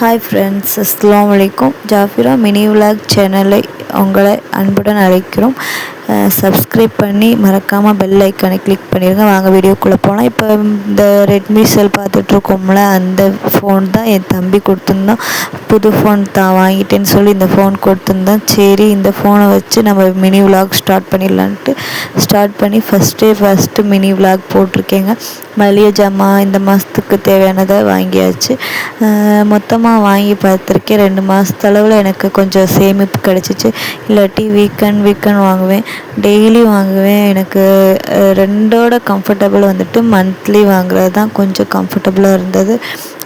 Hi friends அஸ்லாம் வலைக்கும் ஜாஃபிரா mini vlog சேனலை உங்களை அன்புடன் அழைக்கிறோம். சப்ஸ்கிரைப் பண்ணி மறக்காமல் பெல் ஐக்கானை கிளிக் பண்ணிடுங்க வாங்க வீடியோக்குள்ளே போனால் இப்போ இந்த ரெட்மி செல் பார்த்துட்ருக்கோம்ல அந்த ஃபோன் தான் என் தம்பி கொடுத்துருந்தான். புது ஃபோன் தான் வாங்கிட்டேன்னு சொல்லி இந்த ஃபோன் கொடுத்துருந்தான். சரி இந்த ஃபோனை வச்சு நம்ம மினி விலாக் ஸ்டார்ட் பண்ணிடலான்ட்டு ஸ்டார்ட் பண்ணி ஃபஸ்ட்டே ஃபஸ்ட்டு மினி விலாக் போட்டிருக்கேங்க. மளிகை ஜாமான் இந்த மாதத்துக்கு தேவையானதை வாங்கியாச்சு. மொத்தமாக வாங்கி பார்த்துருக்கேன். ரெண்டு மாதத்தளவில் எனக்கு கொஞ்சம் சேமிப்பு கிடச்சிச்சு. இல்லாட்டி வீக்கெண்ட் வீக்கெண்ட் வாங்குவேன். டெய்லி வாங்குவேன். எனக்கு ரெண்டோட கம்ஃபர்டபுள் வந்துட்டு மந்த்லி வாங்குறது தான் கொஞ்சம் கம்ஃபர்டபுளாக இருந்தது.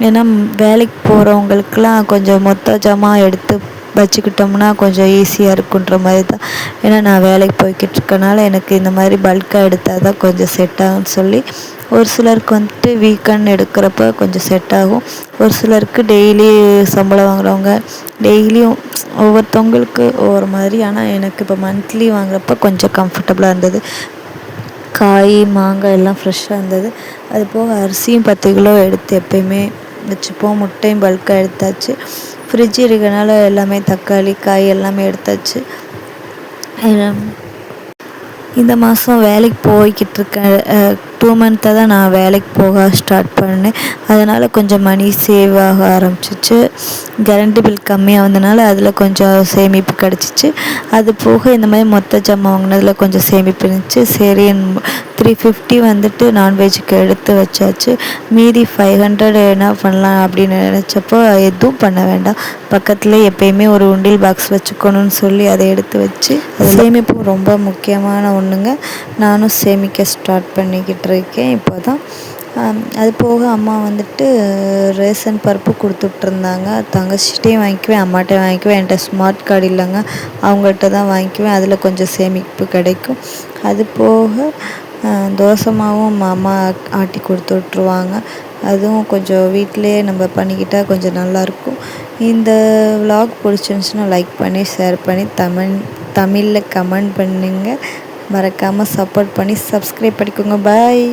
ஏன்னா வேலைக்கு போகிறவங்களுக்குலாம் கொஞ்சம் மொத்த ஜாமான் எடுத்து வச்சுக்கிட்டோம்னா கொஞ்சம் ஈஸியாக இருக்குன்ற மாதிரி தான். ஏன்னா நான் வேலைக்கு போய்கிட்டு இருக்கனால எனக்கு இந்த மாதிரி பல்காக எடுத்தால் தான் கொஞ்சம் செட் ஆகும்னு சொல்லி ஒரு சிலருக்கு வந்துட்டு வீக்கெண்ட் எடுக்கிறப்ப கொஞ்சம் செட் ஆகும். ஒரு சிலருக்கு டெய்லி சம்பளம் வாங்குறவங்க டெய்லியும் ஒவ்வொருத்தவங்களுக்கு ஒவ்வொரு மாதிரி. ஆனால் எனக்கு இப்போ மந்த்லி வாங்குறப்ப கொஞ்சம் கம்ஃபர்டபுளாக இருந்தது. காய் மாங்காய் எல்லாம் ஃப்ரெஷ்ஷாக இருந்தது. அது போக அரிசியும் பத்து கிலோ எடுத்து எப்பயுமே வச்சுப்போம். முட்டையும் பல்காக எடுத்தாச்சு. ஃப்ரிட்ஜ் இருக்கிறனால எல்லாமே தக்காளி காய் எல்லாமே எடுத்தாச்சு. இந்த மாதம் வேலைக்கு போய்கிட்டு இருக்கேன் டூ மந்த்தை தான் நான் வேலைக்கு போக ஸ்டார்ட் பண்ணேன். அதனால் கொஞ்சம் மணி சேவ் ஆக ஆரம்பிச்சிச்சு. கரண்ட்டு பில் கம்மியாக வந்தனால அதில் கொஞ்சம் சேமிப்பு கிடச்சிச்சு. அது போக இந்த மாதிரி மொத்த ஜாமான் வாங்கினதில் கொஞ்சம் சேமிப்பு இருந்துச்சு. சரி த்ரீ ஃபிஃப்டி வந்துட்டு நான்வெஜ்ஜுக்கு எடுத்து வச்சாச்சு. மீதி ஃபைவ் ஹண்ட்ரட் என்ன பண்ணலாம் அப்படின்னு நினச்சப்போ எதுவும் பண்ண வேண்டாம். பக்கத்தில் எப்பயுமே ஒரு உண்டில் பாக்ஸ் வச்சுக்கணும்னு சொல்லி அதை எடுத்து வச்சு சேமிப்பு ரொம்ப முக்கியமான ஒன்றுங்க நானும் சேமிக்க ஸ்டார்ட் பண்ணிக்கிட்டு இருக்கேன் இப்போ தான் அது போக அம்மா வந்துட்டு ரேஷன் பருப்பு கொடுத்துட்ருந்தாங்க. தங்கச்சிட்டையும் வாங்கிக்குவேன் அம்மாட்டையும் வாங்கிக்குவேன். என்கிட்ட ஸ்மார்ட் கார்டு இல்லைங்க. அவங்கள்ட்ட தான் வாங்கிக்குவேன். அதில் கொஞ்சம் சேமிப்பு கிடைக்கும். அது போக தோசை மாவும் அம்மா ஆட்டி கொடுத்து விட்ருவாங்க அதுவும் கொஞ்சம் வீட்டிலே நம்ம பண்ணிக்கிட்டால் கொஞ்சம் நல்லாயிருக்கும். இந்த விலாக் பிடிச்சிருந்துச்சின்னா லைக் பண்ணி ஷேர் பண்ணி தமிழ் தமிழில் கமெண்ட் பண்ணுங்கள் மறக்காமல் சப்போர்ட் பண்ணி சப்ஸ்கிரைப் பண்ணிக்கோங்க. பாய்